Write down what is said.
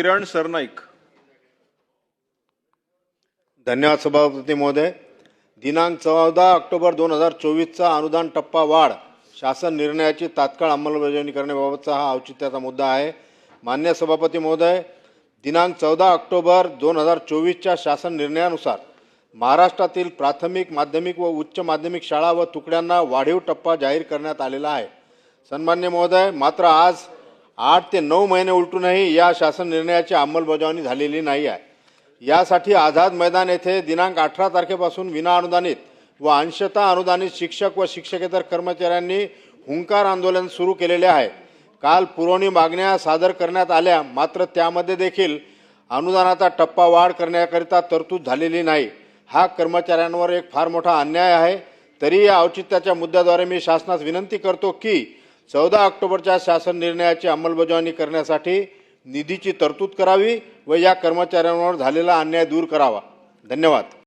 किरण सरनाईक धन्यवाद सभापती महोदय. दिनांक चौदा ऑक्टोबर दोन हजार चोवीसचा अनुदान टप्पा वाढ. शासन निर्णयाची तात्काळ अंमलबजावणी करण्याबाबतचा हा औचित्याचा मुद्दा आहे. मान्य सभापती महोदय दिनांक चौदा ऑक्टोबर दोन हजार चोवीसच्या शासन निर्णयानुसार महाराष्ट्रातील प्राथमिक माध्यमिक व उच्च माध्यमिक शाळा व तुकड्यांना वाढीव टप्पा जाहीर करण्यात आलेला आहे. सन्मान्य महोदय मात्र आज आठ ते नऊ महिने उलटूनही या शासन निर्णयाची अंमलबजावणी झालेली नाही आहे. यासाठी आझाद मैदान येथे दिनांक अठरा तारखेपासून विनाअनुदानित व अंशतः अनुदानित शिक्षक व शिक्षकेतर कर्मचाऱ्यांनी हुंकार आंदोलन सुरू केलेले आहे. काल पुरवणी मागण्या सादर करण्यात आल्या मात्र त्यामध्ये देखील अनुदानाचा टप्पा वाढ करण्याकरिता तरतूद झालेली नाही. हा कर्मचाऱ्यांवर एक फार मोठा अन्याय आहे. तरी या औचित्याच्या मुद्द्याद्वारे मी शासनास विनंती करतो की चौदा ऑक्टोबरच्या शासन निर्णयाची अंमलबजावणी करण्यासाठी निधीची तरतूद करावी व या कर्मचाऱ्यांवर झालेला अन्याय दूर करावा. धन्यवाद.